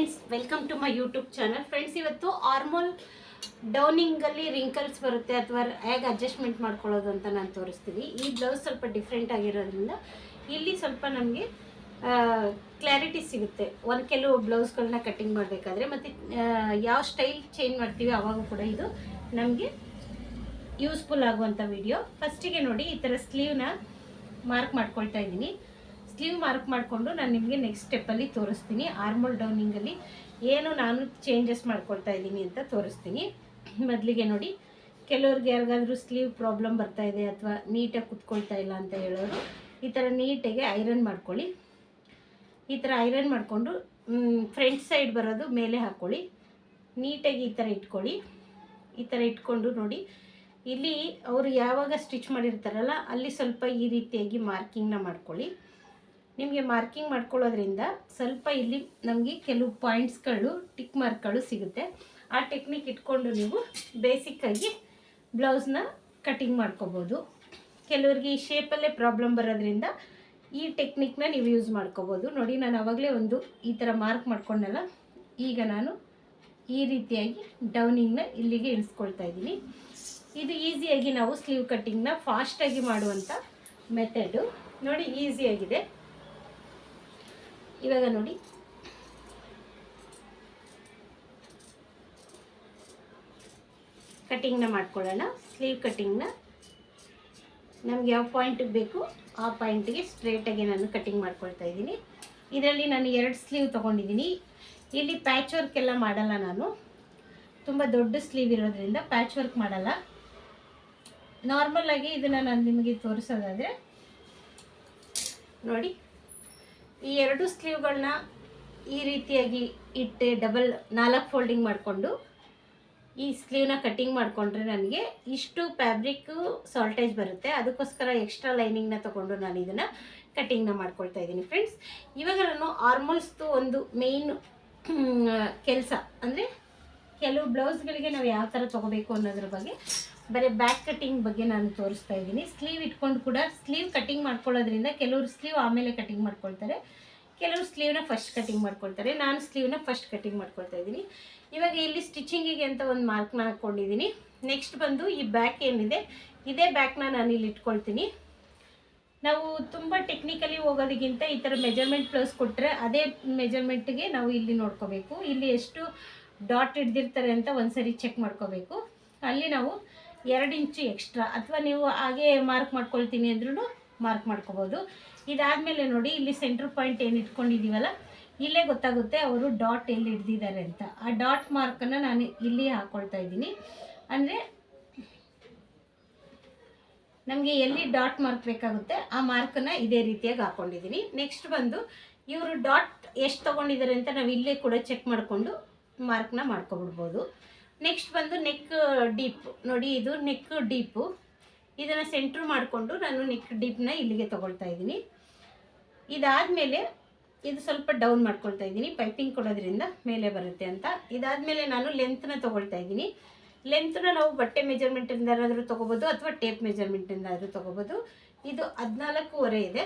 Friends welcome to my YouTube channel friends ಇವತ್ತು ಆರ್ಮೋಲ್ ಡೌನಿಂಗಲ್ಲಿ ರಿಂಕಲ್ಸ್ ಬರುತ್ತೆ ಅಥವಾ ಹೇಗೆ ಅಡ್ಜಸ್ಟ್ಮೆಂಟ್ ಮಾಡ್ಕೊಳ್ಳೋದು ಅಂತ ನಾನು ತೋರಿಸ್ತೀನಿ ಈ ಬ್ಲೌಸ್ ಸ್ವಲ್ಪ ಡಿಫ್ರೆಂಟ್ ಆಗಿರೋದ್ರಿಂದ ಇಲ್ಲಿ ಸ್ವಲ್ಪ ನಮಗೆ ಕ್ಲಾರಿಟಿ ಸಿಗುತ್ತೆ. ಒಂದು ಕೆಲವು ಬ್ಲೌಸ್ಗಳನ್ನ ಕಟ್ಟಿಂಗ್ ಮಾಡಬೇಕಾದ್ರೆ. ಮತ್ತು ಯಾವ ಸ್ಟೈಲ್ ಚೇಂಜ್ ಮಾಡ್ತೀವಿ ಅವಾಗ ಕೂಡ ಇದು ನಮಗೆ ಯೂಸ್ಫುಲ್ ಆಗುವಂಥ ವಿಡಿಯೋ ಫಸ್ಟಿಗೆ ನೋಡಿ, ಈ ಥರ ಸ್ಲೀವ್ನ ಮಾರ್ಕ್ ಮಾಡ್ಕೊಳ್ತಾ ಇದ್ದೀನಿ. ಸ್ಲೀವ್ ಮಾರ್ಕ್ ಮಾಡಿಕೊಂಡು ನಾನು ನಿಮಗೆ ನೆಕ್ಸ್ಟ್ ಸ್ಟೆಪ್ಪಲ್ಲಿ ತೋರಿಸ್ತೀನಿ. ಆರ್ಮೋಲ್ ಡೌನಿಂಗಲ್ಲಿ ಏನು ನಾನು ಚೇಂಜಸ್ ಮಾಡ್ಕೊಳ್ತಾ ಇದ್ದೀನಿ ಅಂತ ತೋರಿಸ್ತೀನಿ. ಮೊದಲಿಗೆ ನೋಡಿ, ಕೆಲವ್ರಿಗೆ ಯಾರಿಗಾದ್ರೂ ಸ್ಲೀವ್ ಪ್ರಾಬ್ಲಮ್ ಬರ್ತಾ ಇದೆ ಅಥವಾ ನೀಟಾಗಿ ಕುತ್ಕೊಳ್ತಾ ಇಲ್ಲ ಅಂತ ಹೇಳೋರು, ಈ ಥರ ನೀಟಾಗಿ ಐರನ್ ಮಾಡ್ಕೊಳ್ಳಿ. ಈ ಥರ ಐರನ್ ಮಾಡಿಕೊಂಡು ಫ್ರಂಟ್ ಸೈಡ್ ಬರೋದು ಮೇಲೆ ಹಾಕ್ಕೊಳ್ಳಿ ನೀಟಾಗಿ ಈ ಥರ ಇಟ್ಕೊಳ್ಳಿ. ಈ ಥರ ಇಟ್ಕೊಂಡು ನೋಡಿ, ಇಲ್ಲಿ ಅವರು ಯಾವಾಗ ಸ್ಟಿಚ್ ಮಾಡಿರ್ತಾರಲ್ಲ, ಅಲ್ಲಿ ಸ್ವಲ್ಪ ಈ ರೀತಿಯಾಗಿ ಮಾರ್ಕಿಂಗ್ನ ಮಾಡ್ಕೊಳ್ಳಿ. ನಿಮಗೆ ಮಾರ್ಕಿಂಗ್ ಮಾಡ್ಕೊಳ್ಳೋದ್ರಿಂದ ಸ್ವಲ್ಪ ಇಲ್ಲಿ ನಮಗೆ ಕೆಲವು ಪಾಯಿಂಟ್ಸ್ಗಳು ಟಿಕ್ ಮಾರ್ಕ್ಗಳು ಸಿಗುತ್ತೆ. ಆ ಟೆಕ್ನಿಕ್ ಇಟ್ಕೊಂಡು ನೀವು ಬೇಸಿಕ್ಕಾಗಿ ಬ್ಲೌಸ್ನ ಕಟಿಂಗ್ ಮಾಡ್ಕೋಬೋದು. ಕೆಲವರಿಗೆ ಈ ಶೇಪಲ್ಲೇ ಪ್ರಾಬ್ಲಮ್ ಬರೋದ್ರಿಂದ ಈ ಟೆಕ್ನಿಕ್ನ ನೀವು ಯೂಸ್ ಮಾಡ್ಕೋಬೋದು. ನೋಡಿ, ನಾನು ಆವಾಗಲೇ ಒಂದು ಈ ಥರ ಮಾರ್ಕ್ ಮಾಡ್ಕೊಂಡಲ್ಲ, ಈಗ ನಾನು ಈ ರೀತಿಯಾಗಿ ಡೌನಿಂಗ್ನ ಇಲ್ಲಿಗೆ ಇಳಿಸ್ಕೊಳ್ತಾ ಇದ್ದೀನಿ. ಇದು ಈಸಿಯಾಗಿ ನಾವು ಸ್ಲೀವ್ ಕಟ್ಟಿಂಗ್ನ ಫಾಸ್ಟಾಗಿ ಮಾಡುವಂಥ ಮೆಥಡು ನೋಡಿ ಈಸಿಯಾಗಿದೆ ಇವಾಗ ನೋಡಿ. ಕಟ್ಟಿಂಗ್ನ ಮಾಡ್ಕೊಳ್ಳೋಣ. ಸ್ಲೀವ್ ಕಟ್ಟಿಂಗ್ನ ನಮ್ಗೆ ಯಾವ ಪಾಯಿಂಟಿಗೆ ಬೇಕು, ಆ ಪಾಯಿಂಟಿಗೆ ಸ್ಟ್ರೇಟಾಗಿ ನಾನು ಕಟ್ಟಿಂಗ್ ಮಾಡ್ಕೊಳ್ತಾ ಇದ್ದೀನಿ. ಇದರಲ್ಲಿ ನಾನು ಎರಡು ಸ್ಲೀವ್ ತೊಗೊಂಡಿದ್ದೀನಿ. ಇಲ್ಲಿ ಪ್ಯಾಚ್ ವರ್ಕ್ ಎಲ್ಲ ಮಾಡಲ್ಲ ನಾನು. ತುಂಬ ದೊಡ್ಡ ಸ್ಲೀವ್ ಇರೋದ್ರಿಂದ ಪ್ಯಾಚ್ ವರ್ಕ್ ಮಾಡಲ್ಲ. ನಾರ್ಮಲ್ ಆಗಿ ಇದನ್ನು ನಾನು ನಿಮಗೆ ತೋರಿಸೋದಾದರೆ, ನೋಡಿ. ಈ ಎರಡು ಸ್ಲೀವ್ಗಳನ್ನ ಈ ರೀತಿಯಾಗಿ ಇಟ್ಟೆ, ಡಬಲ್ ನಾಲ್ಕು ಫೋಲ್ಡಿಂಗ್ ಮಾಡಿಕೊಂಡು, ಈ ಸ್ಲೀವ್ನ ಕಟ್ಟಿಂಗ್ ಮಾಡಿಕೊಂಡ್ರೆ ನನಗೆ ಇಷ್ಟು ಫ್ಯಾಬ್ರಿಕ್ಕು ಸಾಲ್ಟೇಜ್ ಬರುತ್ತೆ. ಅದಕ್ಕೋಸ್ಕರ ಎಕ್ಸ್ಟ್ರಾ ಲೈನಿಂಗ್ನ ತೊಗೊಂಡು ನಾನು ಇದನ್ನು ಕಟ್ಟಿಂಗ್ನ ಮಾಡ್ಕೊಳ್ತಾ ಇದ್ದೀನಿ ಫ್ರೆಂಡ್ಸ್. ಇವಾಗ ನಾನು ಆರ್ಮೋಲ್ಸ್ದು ಒಂದು ಮೇಯ್ನ್ ಕೆಲಸ, ಅಂದರೆ ಕೆಲವು ಬ್ಲೌಸ್ಗಳಿಗೆ ನಾವು ಯಾವ ಥರ ತೊಗೋಬೇಕು ಅನ್ನೋದ್ರ ಬಗ್ಗೆ ಬರೀ ಬ್ಯಾಕ್ ಕಟ್ಟಿಂಗ್ ಬಗ್ಗೆ ನಾನು ತೋರಿಸ್ತಾ ಇದ್ದೀನಿ. ಸ್ಲೀವ್ ಇಟ್ಕೊಂಡು ಕೂಡ ಸ್ಲೀವ್ ಕಟ್ಟಿಂಗ್ ಮಾಡ್ಕೊಳ್ಳೋದ್ರಿಂದ ಕೆಲವರು ಸ್ಲೀವ್ ಆಮೇಲೆ ಕಟ್ಟಿಂಗ್ ಮಾಡ್ಕೊಳ್ತಾರೆ. ಕೆಲವರು ಸ್ಲೀವ್ನ ಫಸ್ಟ್ ಕಟ್ಟಿಂಗ್ ಮಾಡ್ಕೊಳ್ತಾರೆ. ನಾನು ಸ್ಲೀವ್ನ ಫಸ್ಟ್ ಕಟ್ಟಿಂಗ್ ಮಾಡ್ಕೊಳ್ತಾ ಇದ್ದೀನಿ. ಇವಾಗ ಇಲ್ಲಿ ಸ್ಟಿಚಿಂಗಿಗೆ ಅಂತ ಒಂದು ಮಾರ್ಕ್ನ ಹಾಕ್ಕೊಂಡಿದ್ದೀನಿ ನೆಕ್ಸ್ಟ್ ಬಂದು ಈ ಬ್ಯಾಕ್ ಏನಿದೆ, ಇದೇ ಬ್ಯಾಕ್ನ ನಾನು ಇಲ್ಲಿ ಇಟ್ಕೊಳ್ತೀನಿ. ನಾವು ತುಂಬ ಟೆಕ್ನಿಕಲಿ ಹೋಗೋದಕ್ಕಿಂತ ಈ ಥರ ಮೆಜರ್ಮೆಂಟ್ ಪ್ಲಸ್ ಕೊಟ್ಟರೆ ಅದೇ ಮೆಜರ್ಮೆಂಟ್ಗೆ ನಾವು ಇಲ್ಲಿ ನೋಡ್ಕೋಬೇಕು. ಇಲ್ಲಿ ಎಷ್ಟು ಡಾಟ್ ಹಿಡ್ದಿರ್ತಾರೆ ಅಂತ ಒಂದ್ಸರಿ ಚೆಕ್ ಮಾಡ್ಕೋಬೇಕು. ಅಲ್ಲಿ ನಾವು ಎರಡು ಇಂಚು ಎಕ್ಸ್ಟ್ರಾ ಅಥವಾ ನೀವು ಹಾಗೆ ಮಾರ್ಕ್ ಮಾಡ್ಕೊಳ್ತೀನಿ ಅಂದ್ರೂ ಮಾರ್ಕ್ ಮಾಡ್ಕೋಬೋದು. ಇದಾದಮೇಲೆ ನೋಡಿ, ಇಲ್ಲಿ ಸೆಂಟ್ರ್ ಪಾಯಿಂಟ್ ಏನು ಇಟ್ಕೊಂಡಿದ್ದೀವಲ್ಲ, ಇಲ್ಲೇ ಗೊತ್ತಾಗುತ್ತೆ ಅವರು ಡಾಟ್ ಎಲ್ಲಿ ಹಿಡ್ದಿದ್ದಾರೆ ಅಂತ. ಆ ಡಾಟ್ ಮಾರ್ಕನ್ನು ನಾನು ಇಲ್ಲಿ ಹಾಕ್ಕೊಳ್ತಾ ಇದ್ದೀನಿ. ಅಂದರೆ ನಮಗೆ ಎಲ್ಲಿ ಡಾಟ್ ಮಾರ್ಕ್ ಬೇಕಾಗುತ್ತೆ, ಆ ಮಾರ್ಕನ್ನು ಇದೇ ರೀತಿಯಾಗಿ ಹಾಕ್ಕೊಂಡಿದ್ದೀನಿ ನೆಕ್ಸ್ಟ್ ಬಂದು ಇವರು ಡಾಟ್ ಎಷ್ಟು ತೊಗೊಂಡಿದ್ದಾರೆ ಅಂತ ನಾವು ಇಲ್ಲೇ ಕೂಡ ಚೆಕ್ ಮಾಡಿಕೊಂಡು ಮಾರ್ಕ್ನ ಮಾಡ್ಕೊಬಿಡ್ಬೋದು. ನೆಕ್ಸ್ಟ್ ಬಂದು ನೆಕ್ ಡೀಪ್ ನೋಡಿ, ಇದು ನೆಕ್ ಡೀಪು ಇದನ್ನು ಸೆಂಟ್ರ್ ಮಾಡಿಕೊಂಡು ನಾನು ನೆಕ್ ಡೀಪ್ನ ಇಲ್ಲಿಗೆ ತೊಗೊಳ್ತಾ ಇದ್ದೀನಿ. ಇದಾದಮೇಲೆ ಇದು ಸ್ವಲ್ಪ ಡೌನ್ ಮಾಡ್ಕೊಳ್ತಾ ಇದ್ದೀನಿ. ಪೈಪಿಂಗ್ ಕೊಡೋದ್ರಿಂದ ಮೇಲೆ ಬರುತ್ತೆ ಅಂತ. ಇದಾದಮೇಲೆ ನಾನು ಲೆಂತ್ನ ತೊಗೊಳ್ತಾ ಇದ್ದೀನಿ. ಲೆಂತ್ನ ನಾವು ಬಟ್ಟೆ ಮೆಜರ್ಮೆಂಟಿಂದಾದ್ರೂ ತೊಗೋಬೋದು ಅಥವಾ ಟೇಪ್ ಮೆಜರ್ಮೆಂಟಿಂದಾದರೂ ತೊಗೋಬೋದು. ಇದು ಹದಿನಾಲ್ಕೂವರೆ ಇದೆ.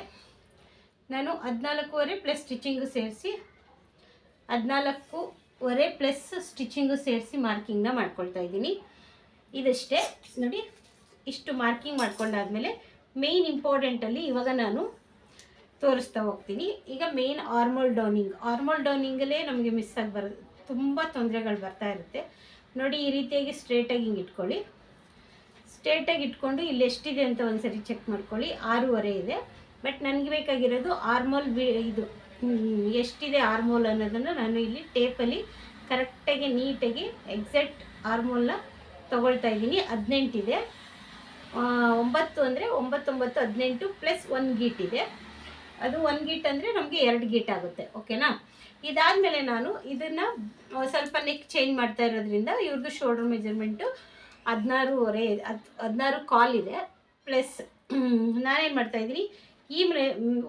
ನಾನು ಹದಿನಾಲ್ಕೂವರೆ ಪ್ಲಸ್ ಸ್ಟಿಚಿಂಗು ಸೇರಿಸಿ ಹದಿನಾಲ್ಕೂವರೆ ಪ್ಲಸ್ ಸ್ಟಿಚಿಂಗು ಸೇರಿಸಿ ಮಾರ್ಕಿಂಗ್ನ ಮಾಡ್ಕೊಳ್ತಾ ಇದ್ದೀನಿ. ಇದಷ್ಟೇ. ನೋಡಿ, ಇಷ್ಟು ಮಾರ್ಕಿಂಗ್ ಮಾಡ್ಕೊಂಡಾದ್ಮೇಲೆ ಮೇಯ್ನ್ ಇಂಪಾರ್ಟೆಂಟಲ್ಲಿ ಇವಾಗ ನಾನು ತೋರಿಸ್ತಾ ಹೋಗ್ತೀನಿ. ಈಗ ಮೇಯ್ನ್ ಆರ್ಮಲ್ ಡೌನಿಂಗ್ ಆರ್ಮೋಲ್ ಡೌನಿಂಗಲ್ಲೇ ನಮಗೆ ಮಿಸ್ ಆಗಿ ಬರ, ತುಂಬ ತೊಂದರೆಗಳು ಬರ್ತಾ ಇರುತ್ತೆ. ನೋಡಿ, ಈ ರೀತಿಯಾಗಿ ಸ್ಟ್ರೇಟಾಗಿ ಹಿಂಗೆ ಇಟ್ಕೊಳ್ಳಿ. ಸ್ಟ್ರೇಟಾಗಿ ಇಟ್ಕೊಂಡು ಇಲ್ಲಿ ಎಷ್ಟಿದೆ ಅಂತ ಒಂದ್ಸರಿ ಚೆಕ್ ಮಾಡ್ಕೊಳ್ಳಿ. ಆರೂವರೆ ಇದೆ. ಬಟ್ ನನಗೆ ಬೇಕಾಗಿರೋದು ಆರ್ಮೋಲ್ ಬಿ ಇದು ಎಷ್ಟಿದೆ ಆರ್ಮೋಲ್ ಅನ್ನೋದನ್ನು ನಾನು ಇಲ್ಲಿ ಟೇಪಲ್ಲಿ ಕರೆಕ್ಟಾಗಿ ನೀಟಾಗಿ ಎಕ್ಸಾಕ್ಟ್ ಆರ್ಮೋಲ್ನ ತೊಗೊಳ್ತಾ ಇದ್ದೀನಿ. ಹದಿನೆಂಟಿದೆ ಒಂಬತ್ತು ಅಂದರೆ ಒಂಬತ್ತೊಂಬತ್ತು, ಹದಿನೆಂಟು ಪ್ಲಸ್ ಒಂದು ಗೀಟ್ ಇದೆ. ಅದು ಒಂದು ಗೀಟ್ ಅಂದರೆ ನಮಗೆ ಎರಡು ಗೀಟ್ ಆಗುತ್ತೆ ಓಕೆನಾ ಇದಾದಮೇಲೆ ನಾನು ಇದನ್ನು ಸ್ವಲ್ಪ ನೆಕ್ ಚೇಂಜ್ ಮಾಡ್ತಾ ಇರೋದ್ರಿಂದ ಇವ್ರದ್ದು ಶೋಲ್ಡರ್ ಮೆಜರ್ಮೆಂಟು ಹದಿನಾರೂವರೆ, ಹದ್, ಹದಿನಾರು ಕಾಲ್ ಇದೆ. ಪ್ಲಸ್ ನಾನೇನು ಮಾಡ್ತಾಯಿದ್ದೀನಿ ಈ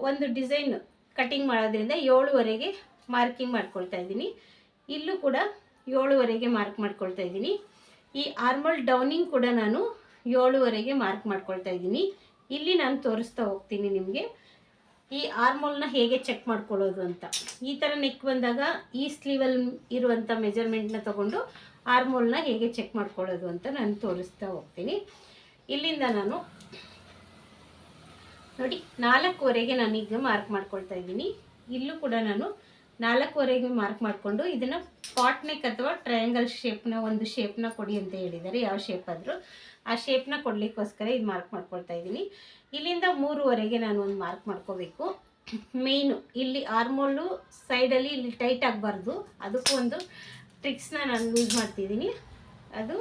ಒಂದು ಡಿಸೈನ್ ಕಟಿಂಗ್ ಮಾಡೋದ್ರಿಂದ ಏಳುವರೆಗೆ ಮಾರ್ಕಿಂಗ್ ಮಾಡ್ಕೊಳ್ತಾ ಇದ್ದೀನಿ. ಇಲ್ಲೂ ಕೂಡ ಏಳುವರೆಗೆ ಮಾರ್ಕ್ ಮಾಡ್ಕೊಳ್ತಾ ಇದ್ದೀನಿ. ಈ ಆರ್ಮಲ್ ಡೌನಿಂಗ್ ಕೂಡ ನಾನು ಏಳುವರೆಗೆ ಮಾರ್ಕ್ ಮಾಡ್ಕೊಳ್ತಾ ಇದ್ದೀನಿ. ಇಲ್ಲಿ ನಾನು ತೋರಿಸ್ತಾ ಹೋಗ್ತೀನಿ ನಿಮಗೆ. ಈ ಆರ್ಮೋಲ್ನ ಹೇಗೆ ಚೆಕ್ ಮಾಡ್ಕೊಳ್ಳೋದು ಅಂತ. ಈ ಥರ ನೆಕ್ ಬಂದಾಗ ಈ ಸ್ಲೀವಲ್ಲಿ ಇರುವಂಥ ಮೆಜರ್ಮೆಂಟ್ನ ತಗೊಂಡು ಆರ್ಮೋಲ್ನ ಹೇಗೆ ಚೆಕ್ ಮಾಡ್ಕೊಳ್ಳೋದು ಅಂತ ನಾನು ತೋರಿಸ್ತಾ ಹೋಗ್ತೀನಿ. ಇಲ್ಲಿಂದ ನಾನು ನೋಡಿ, ನಾಲ್ಕುವರೆಗೆ ಈಗ ಮಾರ್ಕ್ ಮಾಡ್ಕೊಳ್ತಾ ಇದ್ದೀನಿ. ಇಲ್ಲೂ ಕೂಡ ನಾನು ನಾಲ್ಕೂವರೆಗೆ ಮಾರ್ಕ್ ಮಾಡಿಕೊಂಡು ಇದನ್ನು ಪಾಟ್ ನೆಕ್ ಅಥವಾ ಟ್ರಯಾಂಗಲ್ ಶೇಪ್ನ ಒಂದು ಶೇಪ್ನ ಕೊಡಿ ಅಂತ ಹೇಳಿದ್ದಾರೆ. ಯಾವ ಶೇಪ್ ಆದರೂ. ಆ ಶೇಪ್ನ ಕೊಡಲಿಕ್ಕೋಸ್ಕರ ಇದು ಮಾರ್ಕ್ ಮಾಡ್ಕೊಳ್ತಾ ಇದ್ದೀನಿ. ಇಲ್ಲಿಂದ ಮೂರುವರೆಗೆ ನಾನು ಒಂದು ಮಾರ್ಕ್ ಮಾಡ್ಕೋಬೇಕು. ಮೇಯ್ನು ಇಲ್ಲಿ ಆರ್ಮೋಲು ಸೈಡಲ್ಲಿ ಇಲ್ಲಿ ಟೈಟ್ ಆಗಬಾರ್ದು. ಅದಕ್ಕೂ ಒಂದು ಟ್ರಿಕ್ಸ್ನ ನಾನು ಯೂಸ್ ಮಾಡ್ತಿದ್ದೀನಿ. ಅದು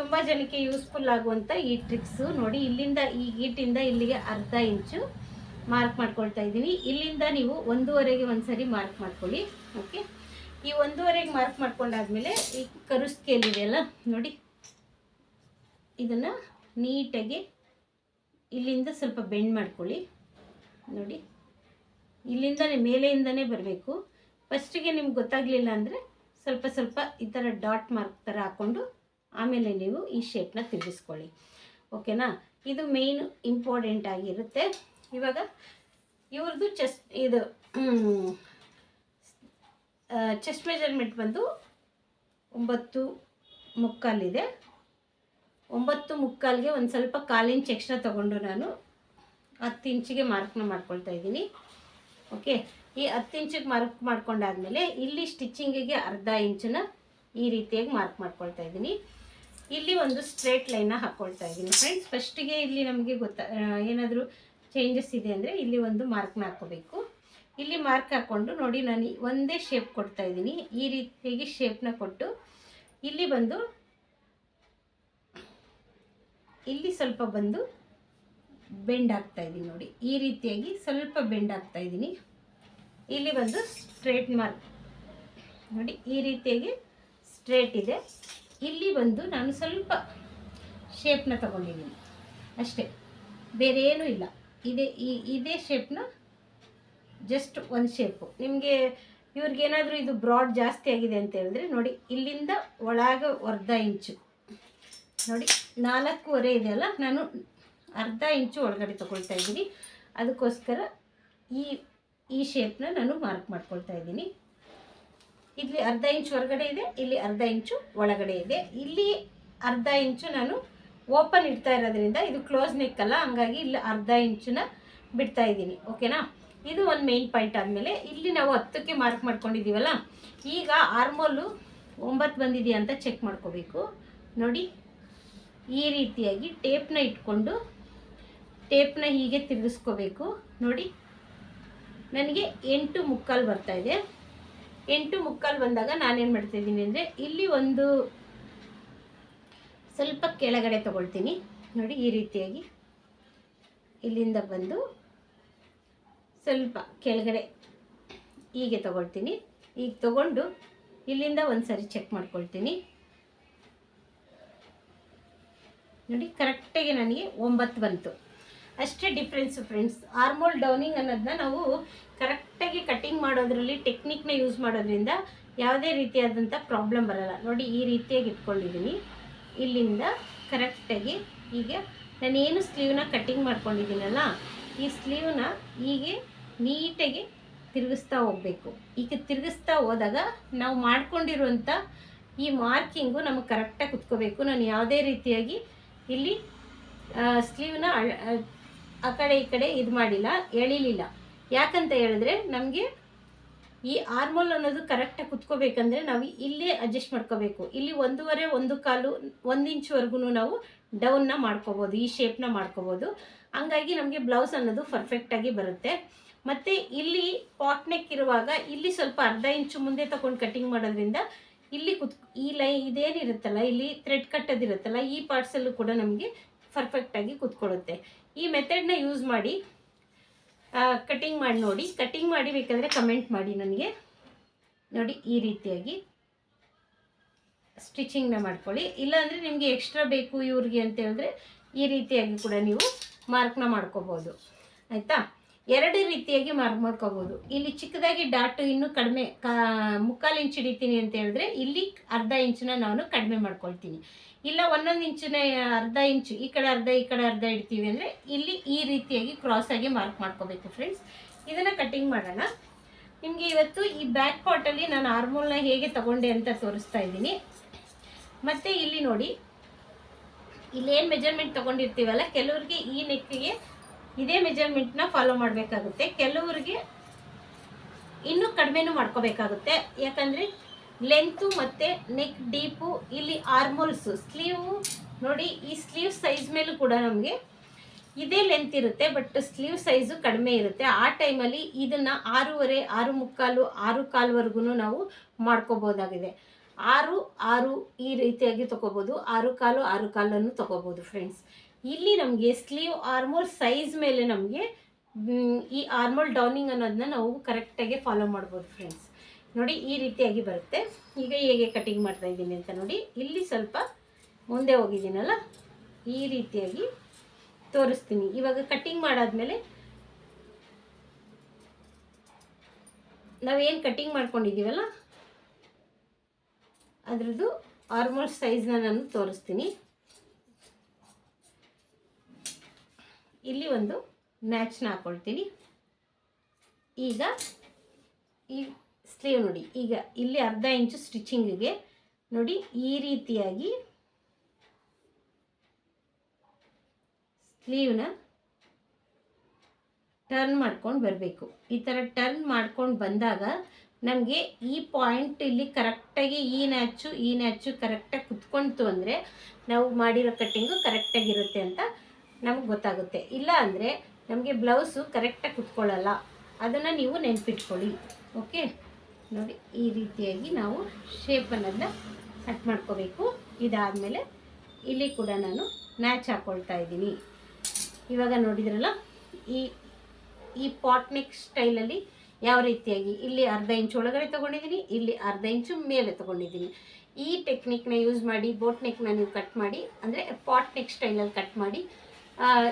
ತುಂಬ ಜನಕ್ಕೆ ಯೂಸ್ಫುಲ್ ಆಗುವಂಥ ಈ ಟ್ರಿಕ್ಸು ನೋಡಿ, ಇಲ್ಲಿಂದ ಈ ಗೀಟಿಂದ ಇಲ್ಲಿಗೆ ಅರ್ಧ ಇಂಚು ಮಾರ್ಕ್ ಮಾಡ್ಕೊಳ್ತಾ ಇದ್ದೀವಿ. ಇಲ್ಲಿಂದ ನೀವು ಒಂದೂವರೆಗೆ ಒಂದ್ಸರಿ ಮಾರ್ಕ್ ಮಾಡ್ಕೊಳ್ಳಿ ಓಕೆ ಈ ಒಂದೂವರೆಗೆ ಮಾರ್ಕ್ ಮಾಡ್ಕೊಂಡಾದ್ಮೇಲೆ ಈ ಕರು ಸ್ಕೇಲ್ ಇದೆಯಲ್ಲ ನೋಡಿ? ಇದನ್ನು ನೀಟಾಗಿ ಇಲ್ಲಿಂದ ಸ್ವಲ್ಪ ಬೆಂಡ್ ಮಾಡ್ಕೊಳ್ಳಿ, ನೋಡಿ? ಇಲ್ಲಿಂದನೇ, ಮೇಲೆಯಿಂದನೇ ಬರಬೇಕು. ಫಸ್ಟಿಗೆ ನಿಮ್ಗೆ ಗೊತ್ತಾಗಲಿಲ್ಲ ಅಂದರೆ ಸ್ವಲ್ಪ ಸ್ವಲ್ಪ ಈ ಥರ ಡಾಟ್ ಮಾರ್ಕ್ ಥರ ಹಾಕ್ಕೊಂಡು ಆಮೇಲೆ ನೀವು ಈ ಶೇಪ್ನ ತಿರುಗಿಸ್ಕೊಳ್ಳಿ. ಓಕೆನಾ ಇದು ಮೇಯ್ನ್ ಇಂಪಾರ್ಟೆಂಟ್ ಆಗಿರುತ್ತೆ. ಇವಾಗ ಇವ್ರದ್ದು ಚೆಸ್ಟ್ ಇದು ಚೆಸ್ಟ್ ಮೆಜರ್ಮೆಂಟ್ ಬಂದು ಒಂಬತ್ತು ಮುಕ್ಕಾಲಿದೆ ಒಂಬತ್ತು ಮುಕ್ಕಾಲಿಗೆ ಒಂದು ಸ್ವಲ್ಪ ಕಾಲು ಇಂಚ್ ಎಕ್ಸ್ಟ್ರಾ ತೊಗೊಂಡು ನಾನು ಹತ್ತು ಇಂಚಿಗೆ ಮಾರ್ಕ್ನ ಮಾಡ್ಕೊಳ್ತಾ ಇದ್ದೀನಿ. ಓಕೆ ಈ ಹತ್ತು ಇಂಚಿಗೆ ಮಾರ್ಕ್ ಮಾಡ್ಕೊಂಡಾದ್ಮೇಲೆ ಇಲ್ಲಿ ಸ್ಟಿಚ್ಚಿಂಗಿಗೆ ಅರ್ಧ ಇಂಚನ್ನ ಈ ರೀತಿಯಾಗಿ ಮಾರ್ಕ್ ಮಾಡ್ಕೊಳ್ತಾ ಇದ್ದೀನಿ. ಇಲ್ಲಿ ಒಂದು ಸ್ಟ್ರೇಟ್ ಲೈನ್ನ ಹಾಕ್ಕೊಳ್ತಾ ಇದ್ದೀನಿ. ಫ್ರೆಂಡ್ಸ್ ಫಸ್ಟಿಗೆ ಇಲ್ಲಿ ನಮಗೆ ಗೊತ್ತಾ ಏನಾದರೂ ಚೇಂಜಸ್ ಇದೆ ಅಂದರೆ ಇಲ್ಲಿ ಒಂದು ಮಾರ್ಕ್ನ ಹಾಕೋಬೇಕು ಇಲ್ಲಿ ಮಾರ್ಕ್ ಹಾಕ್ಕೊಂಡು ನೋಡಿ ನಾನು ಒಂದೇ ಶೇಪ್ ಕೊಡ್ತಾ ಇದ್ದೀನಿ. ಈ ರೀತಿಯಾಗಿ ಶೇಪ್ನ ಕೊಟ್ಟು ಇಲ್ಲಿ ಬಂದು, ಇಲ್ಲಿ ಸ್ವಲ್ಪ ಬಂದು ಬೆಂಡ್ ಆಗ್ತಾ ಇದ್ದೀನಿ ನೋಡಿ. ಈ ರೀತಿಯಾಗಿ ಸ್ವಲ್ಪ ಬೆಂಡ್ ಆಗ್ತಾ ಇದ್ದೀನಿ. ಇಲ್ಲಿ ಬಂದು ಸ್ಟ್ರೇಟ್ ಮಾರ್ಕ್ ನೋಡಿ, ಈ ರೀತಿಯಾಗಿ ಸ್ಟ್ರೇಟ್ ಇದೆ. ಇಲ್ಲಿ ಬಂದು ನಾನು ಸ್ವಲ್ಪ ಶೇಪ್ನ ತಗೊಂಡಿದ್ದೀನಿ. ಅಷ್ಟೇ, ಬೇರೆ ಏನೂ ಇಲ್ಲ. ಇದೇ, ಈ, ಇದೇ ಶೇಪ್ನ ಜಸ್ಟ್ ಒಂದು ಶೇಪು ನಿಮಗೆ ಇವ್ರಿಗೇನಾದರೂ ಇದು ಬ್ರಾಡ್ ಜಾಸ್ತಿ ಆಗಿದೆ ಅಂತ ಹೇಳಿದ್ರೆ ನೋಡಿ, ಇಲ್ಲಿಂದ ಒಳಗೆ ಅರ್ಧ ಇಂಚು. ನೋಡಿ, ನಾಲ್ಕೂವರೆ ಇದೆಯಲ್ಲ ನಾನು ಅರ್ಧ ಇಂಚು ಒಳಗಡೆ ತೊಗೊಳ್ತಾ ಇದ್ದೀನಿ. ಅದಕ್ಕೋಸ್ಕರ ಈ ಈ ಶೇಪ್ನ ನಾನು ಮಾರ್ಕ್ ಮಾಡ್ಕೊಳ್ತಾ ಇದ್ದೀನಿ. ಇಲ್ಲಿ ಅರ್ಧ ಇಂಚು ಹೊರಗಡೆ ಇದೆ, ಇಲ್ಲಿ ಅರ್ಧ ಇಂಚು ಒಳಗಡೆ ಇದೆ. ಇಲ್ಲಿ ಅರ್ಧ ಇಂಚು ನಾನು ಓಪನ್ ಇಡ್ತಾ ಇರೋದ್ರಿಂದ ಇದು ಕ್ಲೋಸ್ ನೆಕ್ ಅಲ್ಲ, ಹಂಗಾಗಿ ಇಲ್ಲಿ ಅರ್ಧ ಇಂಚನ್ನ ಬಿಡ್ತಾ ಇದ್ದೀನಿ, ಓಕೆನಾ? ಇದು ಒಂದು ಮೇನ್ ಪಾಯಿಂಟ್ ಆದಮೇಲೆ, ಇಲ್ಲಿ ನಾವು ಹತ್ತಕ್ಕೆ ಮಾರ್ಕ್ ಮಾಡ್ಕೊಂಡಿದ್ದೀವಲ್ಲ, ಈಗ ಆರ್ಮೋಲು ಒಂಬತ್ತು ಬಂದಿದೆಯಾ ಅಂತ ಚೆಕ್ ಮಾಡ್ಕೋಬೇಕು. ನೋಡಿ, ಈ ರೀತಿಯಾಗಿ ಟೇಪ್ನ ಇಟ್ಕೊಂಡು ಟೇಪ್ನ ಹೀಗೆ ತಿರುಗಿಸ್ಕೋಬೇಕು. ನೋಡಿ, ನನಗೆ ಎಂಟು ಮುಕ್ಕಾಲು ಬರ್ತಾ ಇದೆ. ಎಂಟು ಮುಕ್ಕಾಲು ಬಂದಾಗ ನಾನೇನು ಮಾಡ್ತಾಯಿದ್ದೀನಿ ಅಂದರೆ ಇಲ್ಲಿ ಒಂದು ಸ್ವಲ್ಪ ಕೆಳಗಡೆ ತಗೊಳ್ತೀನಿ. ನೋಡಿ, ಈ ರೀತಿಯಾಗಿ ಇಲ್ಲಿಂದ ಬಂದು ಸ್ವಲ್ಪ ಕೆಳಗಡೆ ಹೀಗೆ ತಗೊಳ್ತೀನಿ. ಈಗ ತಗೊಂಡು ಇಲ್ಲಿಂದ ಒಂದು ಸರಿ ಚೆಕ್ ಮಾಡ್ಕೊಳ್ತೀನಿ. ನೋಡಿ ಕರೆಕ್ಟಾಗಿ ನನಗೆ ಒಂಬತ್ತು ಬಂತು. ಅಷ್ಟೇ ಡಿಫ್ರೆನ್ಸು ಫ್ರೆಂಡ್ಸ್ ಆರ್ಮೋಲ್ ಡೌನಿಂಗ್ ಅನ್ನೋದನ್ನ ನಾವು ಕರೆಕ್ಟಾಗಿ ಕಟ್ಟಿಂಗ್ ಮಾಡೋದ್ರಲ್ಲಿ ಟೆಕ್ನಿಕ್ನ ಯೂಸ್ ಮಾಡೋದ್ರಿಂದ ಯಾವುದೇ ರೀತಿಯಾದಂಥ ಪ್ರಾಬ್ಲಮ್ ಬರಲ್ಲ. ನೋಡಿ, ಈ ರೀತಿಯಾಗಿ ಇಟ್ಕೊಂಡಿದ್ದೀನಿ. ಇಲ್ಲಿಂದ ಕರೆಕ್ಟಾಗಿ ಹೀಗೆ ನಾನೇನು ಸ್ಲೀವ್ನ ಕಟ್ಟಿಂಗ್ ಮಾಡ್ಕೊಂಡಿದ್ದೀನಲ್ಲ, ಈ ಸ್ಲೀವ್ನ ಹೀಗೆ ನೀಟಾಗಿ ತಿರುಗಿಸ್ತಾ ಹೋಗಬೇಕು. ಈಗ ತಿರುಗಿಸ್ತಾ ಹೋದಾಗ ನಾವು ಮಾಡ್ಕೊಂಡಿರುವಂಥ ಈ ಮಾರ್ಕಿಂಗು ನಮಗೆ ಕರೆಕ್ಟಾಗಿ ಕುತ್ಕೋಬೇಕು. ನಾನು ಯಾವುದೇ ರೀತಿಯಾಗಿ ಇಲ್ಲಿ ಸ್ಲೀವ್ನ ಆ ಕಡೆ ಈ ಕಡೆ ಇದು ಮಾಡಿಲ್ಲ, ಎಳಿಲಿಲ್ಲ. ಯಾಕಂತ ಹೇಳಿದ್ರೆ ನಮಗೆ ಈ ಆರ್ಮೋಲ್ ಅನ್ನೋದು ಕರೆಕ್ಟಾಗಿ ಕುತ್ಕೋಬೇಕಂದ್ರೆ ನಾವು ಇಲ್ಲೇ ಅಡ್ಜಸ್ಟ್ ಮಾಡ್ಕೋಬೇಕು. ಇಲ್ಲಿ ಒಂದೂವರೆ, ಒಂದು ಕಾಲು, ಒಂದು ಇಂಚ್ವರೆಗೂ ನಾವು ಡೌನ್ನ ಮಾಡ್ಕೋಬೋದು, ಈ ಶೇಪ್ನ ಮಾಡ್ಕೋಬೋದು. ಹಂಗಾಗಿ ನಮಗೆ ಬ್ಲೌಸ್ ಅನ್ನೋದು ಪರ್ಫೆಕ್ಟಾಗಿ ಬರುತ್ತೆ. ಮತ್ತು ಇಲ್ಲಿ ಪಾಟ್ ನೆಕ್ ಇರುವಾಗ ಇಲ್ಲಿ ಸ್ವಲ್ಪ ಅರ್ಧ ಇಂಚು ಮುಂದೆ ತಗೊಂಡು ಕಟ್ಟಿಂಗ್ ಮಾಡೋದ್ರಿಂದ ಇಲ್ಲಿ ಕುತ್ ಈ ಲೈ ಇದೇನಿರುತ್ತಲ್ಲ, ಇಲ್ಲಿ ಥ್ರೆಡ್ ಕಟ್ಟೋದಿರುತ್ತಲ್ಲ, ಈ ಪಾರ್ಟ್ಸಲ್ಲೂ ಕೂಡ ನಮಗೆ ಪರ್ಫೆಕ್ಟಾಗಿ ಕುತ್ಕೊಳ್ಳುತ್ತೆ. ಈ ಮೆಥಡ್ನ ಯೂಸ್ ಮಾಡಿ ಕಟಿಂಗ್ ಮಾಡಿ ನೋಡಿ. ಕಟಿಂಗ್ ಮಾಡಿ ಬೇಕಾದರೆ ಕಮೆಂಟ್ ಮಾಡಿ ನನಗೆ. ನೋಡಿ, ಈ ರೀತಿಯಾಗಿ ಸ್ಟಿಚಿಂಗ್ನ ಮಾಡ್ಕೊಳ್ಳಿ. ಇಲ್ಲಾಂದರೆ ನಿಮಗೆ ಎಕ್ಸ್ಟ್ರಾ ಬೇಕು ಇವ್ರಿಗೆ ಅಂತ ಹೇಳಿದ್ರೆ ಈ ರೀತಿಯಾಗಿ ಕೂಡ ನೀವು ಮಾರ್ಕ್ನ ಮಾಡ್ಕೋಬೋದು. ಆಯಿತಾ? ಎರಡು ರೀತಿಯಾಗಿ ಮಾರ್ಕ್ ಮಾಡ್ಕೋಬೋದು. ಇಲ್ಲಿ ಚಿಕ್ಕದಾಗಿ ಡಾಟು ಇನ್ನೂ ಕಡಿಮೆ, ಕಾ, ಮುಕ್ಕಾಲು ಇಂಚ್ ಹಿಡಿತೀನಿ ಅಂತ ಹೇಳಿದ್ರೆ ಇಲ್ಲಿ ಅರ್ಧ ಇಂಚನ ನಾನು ಕಡಿಮೆ ಮಾಡ್ಕೊಳ್ತೀನಿ. ಇಲ್ಲ ಒಂದೊಂದು ಇಂಚಿನ ಅರ್ಧ ಇಂಚು ಈ ಕಡೆ ಅರ್ಧ, ಈ ಕಡೆ ಅರ್ಧ ಇಡ್ತೀವಿ ಅಂದರೆ ಇಲ್ಲಿ ಈ ರೀತಿಯಾಗಿ ಕ್ರಾಸಾಗಿ ಮಾರ್ಕ್ ಮಾಡ್ಕೋಬೇಕು ಫ್ರೆಂಡ್ಸ್ ಇದನ್ನು ಕಟ್ಟಿಂಗ್ ಮಾಡೋಣ. ನಿಮಗೆ ಇವತ್ತು ಈ ಬ್ಯಾಕ್ ಪಾಟಲ್ಲಿ ನಾನು ಆರ್ಮೋಲ್ನ ಹೇಗೆ ತಗೊಂಡೆ ಅಂತ ತೋರಿಸ್ತಾ ಇದ್ದೀನಿ. ಮತ್ತು ಇಲ್ಲಿ ನೋಡಿ, ಇಲ್ಲೇನು ಮೆಜರ್ಮೆಂಟ್ ತೊಗೊಂಡಿರ್ತೀವಲ್ಲ, ಕೆಲವ್ರಿಗೆ ಈ ನೆಕ್ಕಿಗೆ ಇದೇ ಮೆಜರ್ಮೆಂಟ್ನ ಫಾಲೋ ಮಾಡಬೇಕಾಗುತ್ತೆ. ಕೆಲವರಿಗೆ ಇನ್ನೂ ಕಡಿಮೆನೂ ಮಾಡ್ಕೋಬೇಕಾಗುತ್ತೆ. ಯಾಕಂದರೆ ಲೆಂತು ಮತ್ತು ನೆಕ್ ಡೀಪು ಇಲ್ಲಿ ಆರ್ಮೋಲ್ಸು ಸ್ಲೀವು ನೋಡಿ ಈ ಸ್ಲೀವ್ ಸೈಜ್ ಮೇಲೂ ಕೂಡ ನಮಗೆ ಇದೇ ಲೆಂತ್ ಇರುತ್ತೆ ಬಟ್ ಸ್ಲೀವ್ ಸೈಜು ಕಡಿಮೆ ಇರುತ್ತೆ. ಆ ಟೈಮಲ್ಲಿ ಇದನ್ನು ಆರೂವರೆ, ಆರು ಮುಕ್ಕಾಲು, ಆರು ಕಾಲ್ವರೆಗೂ ನಾವು ಮಾಡ್ಕೋಬೋದಾಗಿದೆ. ಆರು ಆರು ಈ ರೀತಿಯಾಗಿ ತೊಗೋಬೋದು. ಆರು ಕಾಲು, ಆರು ಕಾಲನ್ನು ತೊಗೋಬೋದು ಫ್ರೆಂಡ್ಸ್ ಇಲ್ಲಿ ನಮಗೆ ಸ್ಲೀವ್ ಆರ್ಮೋಲ್ ಸೈಜ್ ಮೇಲೆ ನಮಗೆ ಈ ಆರ್ಮೋಲ್ ಡೌನಿಂಗ್ ಅನ್ನೋದನ್ನ ನಾವು ಕರೆಕ್ಟಾಗಿ ಫಾಲೋ ಮಾಡ್ಬೋದು ಫ್ರೆಂಡ್ಸ್ ನೋಡಿ, ಈ ರೀತಿಯಾಗಿ ಬರುತ್ತೆ. ಈಗ ಹೇಗೆ ಕಟಿಂಗ್ ಮಾಡ್ತಾ ಇದ್ದೀನಿ ಅಂತ ನೋಡಿ. ಇಲ್ಲಿ ಸ್ವಲ್ಪ ಮುಂದೆ ಹೋಗಿದ್ದೀನಲ್ಲ? ಈ ರೀತಿಯಾಗಿ ತೋರಿಸ್ತೀನಿ. ಇವಾಗ ಕಟ್ಟಿಂಗ್ ಮಾಡಾದ್ಮೇಲೆ ನಾವೇನು ಕಟ್ಟಿಂಗ್ ಮಾಡ್ಕೊಂಡಿದ್ದೀವಲ್ಲ? ಅದ್ರದ್ದು ಆರ್ಮೋಲ್ ಸೈಜ್ನ ನಾನು ತೋರಿಸ್ತೀನಿ. ಇಲ್ಲಿ ಒಂದು ಮ್ಯಾಚ್ನ ಹಾಕ್ಕೊಳ್ತೀನಿ ಈಗ ಈ ಸ್ಲೀವ್ ನೋಡಿ, ಈಗ ಇಲ್ಲಿ ಅರ್ಧ ಇಂಚು ಸ್ಟಿಚಿಂಗಿಗೆ ನೋಡಿ, ಈ ರೀತಿಯಾಗಿ ಸ್ಲೀವ್ನ ಟರ್ನ್ ಮಾಡ್ಕೊಂಡು ಬರಬೇಕು. ಈ ಥರ ಟರ್ನ್ ಮಾಡ್ಕೊಂಡು ಬಂದಾಗ ನಮಗೆ ಈ ಪಾಯಿಂಟ್ ಇಲ್ಲಿ ಕರೆಕ್ಟಾಗಿ ಈ ನ್ಯಾಚು ಈ ನ್ಯಾಚು ಕರೆಕ್ಟಾಗಿ ಕುತ್ಕೊಳ್ತು ಅಂದರೆ ನಾವು ಮಾಡಿರೋ ಕಟ್ಟಿಂಗು ಕರೆಕ್ಟಾಗಿರುತ್ತೆ ಅಂತ ನಮಗೆ ಗೊತ್ತಾಗುತ್ತೆ. ಇಲ್ಲ ಅಂದರೆ ನಮಗೆ ಬ್ಲೌಸು ಕರೆಕ್ಟಾಗಿ ಕುತ್ಕೊಳ್ಳಲ್ಲ. ಅದನ್ನು ನೀವು ನೆನ್ಪಿಟ್ಕೊಳ್ಳಿ. ಓಕೆ ನೋಡಿ, ಈ ರೀತಿಯಾಗಿ ನಾವು ಶೇಪನ್ನೆಲ್ಲ ಕಟ್ ಮಾಡ್ಕೋಬೇಕು. ಇದಾದಮೇಲೆ ಇಲ್ಲಿ ಕೂಡ ನಾನು ಮ್ಯಾಚ್ ಹಾಕ್ಕೊಳ್ತಾ ಇದ್ದೀನಿ. ಇವಾಗ ನೋಡಿದ್ರಲ್ಲ, ಈ ಈ ಪಾಟ್ ನೆಕ್ ಸ್ಟೈಲಲ್ಲಿ ಯಾವ ರೀತಿಯಾಗಿ, ಇಲ್ಲಿ ಅರ್ಧ ಇಂಚು ಒಳಗಡೆ ತೊಗೊಂಡಿದ್ದೀನಿ, ಇಲ್ಲಿ ಅರ್ಧ ಇಂಚು ಮೇಲೆ ತೊಗೊಂಡಿದ್ದೀನಿ. ಈ ಟೆಕ್ನಿಕ್ನ ಯೂಸ್ ಮಾಡಿ ಬೋಟ್ ನೆಕ್ನ ನೀವು ಕಟ್ ಮಾಡಿ, ಅಂದರೆ ಪಾಟ್ನೆಕ್ ಸ್ಟೈಲಲ್ಲಿ ಕಟ್ ಮಾಡಿ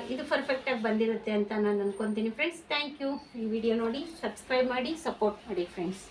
ಇದು ಪರ್ಫೆಕ್ಟಾಗಿ ಬಂದಿರುತ್ತೆ ಅಂತ ನಾನು ಅನ್ಕೊತೀನಿ ಫ್ರೆಂಡ್ಸ್ ಥ್ಯಾಂಕ್ ಯು ಈ ವಿಡಿಯೋ ನೋಡಿ ಸಬ್ಸ್ಕ್ರೈಬ್ ಮಾಡಿ ಸಪೋರ್ಟ್ ಮಾಡಿ ಫ್ರೆಂಡ್ಸ್